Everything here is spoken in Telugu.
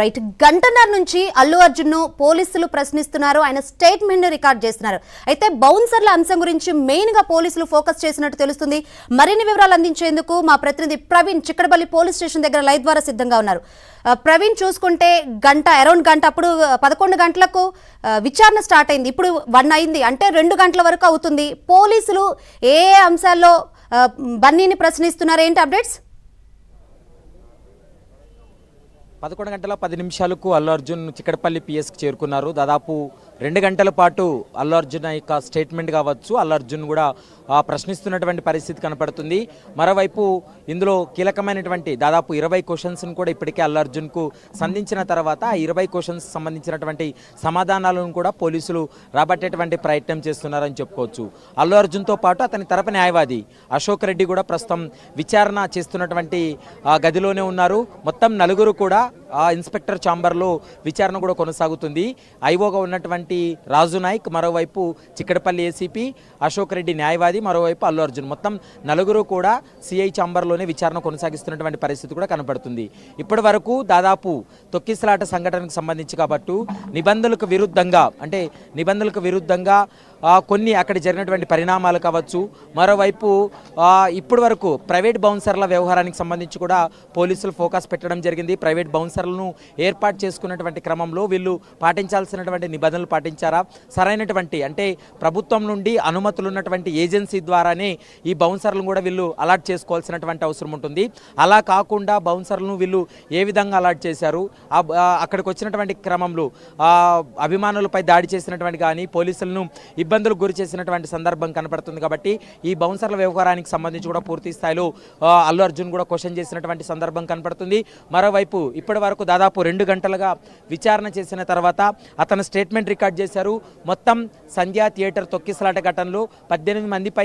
రైట్. గంటన్నర నుంచి అల్లు అర్జున్ను పోలీసులు ప్రశ్నిస్తున్నారు. ఆయన స్టేట్మెంట్ రికార్డ్ చేస్తున్నారు. అయితే బౌన్సర్ల అంశం గురించి మెయిన్గా పోలీసులు ఫోకస్ చేసినట్టు తెలుస్తుంది. మరిన్ని వివరాలు అందించేందుకు మా ప్రతినిధి ప్రవీణ్ చిక్కడపల్లి పోలీస్ స్టేషన్ దగ్గర లైవ్ ద్వారా సిద్ధంగా ఉన్నారు. ప్రవీణ్ చూసుకుంటే గంట అరౌండ్ గంట అప్పుడు పదకొండు గంటలకు విచారణ స్టార్ట్ అయింది. ఇప్పుడు వన్ అయింది. అంటే రెండు గంటల వరకు అవుతుంది. పోలీసులు ఏ అంశాల్లో బన్నీని ప్రశ్నిస్తున్నారు ఏంటి అప్డేట్స్? పదకొండు గంటల పది నిమిషాలకు అల్లు అర్జున్ చిక్కడపల్లి పిఎస్కి చేరుకున్నారు. దాదాపు రెండు గంటల పాటు అల్లు అర్జున్ యొక్క స్టేట్మెంట్ కావచ్చు. అల్లు అర్జున్ కూడా ప్రశ్నిస్తున్నటువంటి పరిస్థితి కనపడుతుంది. మరోవైపు ఇందులో కీలకమైనటువంటి దాదాపు ఇరవై క్వశ్చన్స్ను కూడా ఇప్పటికే అల్లు అర్జున్కు సంధించిన తర్వాత ఆ ఇరవై క్వశ్చన్స్ సంబంధించినటువంటి సమాధానాలను కూడా పోలీసులు రాబట్టేటువంటి ప్రయత్నం చేస్తున్నారని చెప్పుకోవచ్చు. అల్లు అర్జున్తో పాటు అతని తరపు న్యాయవాది అశోక్ రెడ్డి కూడా ప్రస్తుతం విచారణ చేస్తున్నటువంటి గదిలోనే ఉన్నారు. మొత్తం నలుగురు కూడా ఆ ఇన్స్పెక్టర్ ఛాంబర్లో విచారణ కూడా కొనసాగుతుంది. ఐఓగా ఉన్నటువంటి రాజు నాయక్ మరోవైపు చిక్కడపల్లి ఏసీపీ అశోక్ రెడ్డి న్యాయవాది మరోవైపు అల్లు అర్జున్. మొత్తం నలుగురు కూడా సిఐ ఛాంబర్లోనే విచారణ కొనసాగిస్తున్నటువంటి పరిస్థితి కూడా కనపడుతుంది. ఇప్పటి వరకు దాదాపు తొక్కిసలాట సంఘటనకు సంబంధించి కాబట్టి నిబంధనలకు విరుద్ధంగా అంటే నిబంధనలకు విరుద్ధంగా కొన్ని అక్కడ జరిగినటువంటి పరిణామాలు కావచ్చు. మరోవైపు ఇప్పటి వరకు ప్రైవేట్ బౌన్సర్ల వ్యవహారానికి సంబంధించి కూడా పోలీసులు ఫోకస్ పెట్టడం జరిగింది. ప్రైవేట్ బౌన్సర్లను ఏర్పాటు చేసుకున్నటువంటి క్రమంలో వీళ్ళు పాటించాల్సినటువంటి నిబంధనలు పాటించారా? సరైనటువంటి అంటే ప్రభుత్వం నుండి అనుమతులు ఉన్నటువంటి ఏజెన్సీ ద్వారానే ఈ బౌన్సర్లను కూడా వీళ్ళు అలాట్ చేసుకోవాల్సినటువంటి అవసరం ఉంటుంది. అలా కాకుండా బౌన్సర్లను వీళ్ళు ఏ విధంగా అలాట్ చేశారు? అక్కడికి వచ్చినటువంటి క్రమంలో అభిమానులపై దాడి చేసినటువంటి కానీ పోలీసులను ఇబ్బందులకు గురి చేసినటువంటి సందర్భం కనపడుతుంది కాబట్టి ఈ బౌన్సర్ల వ్యవహారానికి సంబంధించి కూడా పూర్తి స్థాయిలో అల్లు అర్జున్ కూడా క్వశ్చన్ చేసినటువంటి సందర్భం కనపడుతుంది. మరోవైపు ఇప్పటి వరకు దాదాపు రెండు గంటలుగా విచారణ చేసిన తర్వాత అతను స్టేట్మెంట్ రికార్డ్ చేశారు. మొత్తం సంధ్యా థియేటర్ తొక్కిసలాట ఘటనలో పద్దెనిమిది మందిపై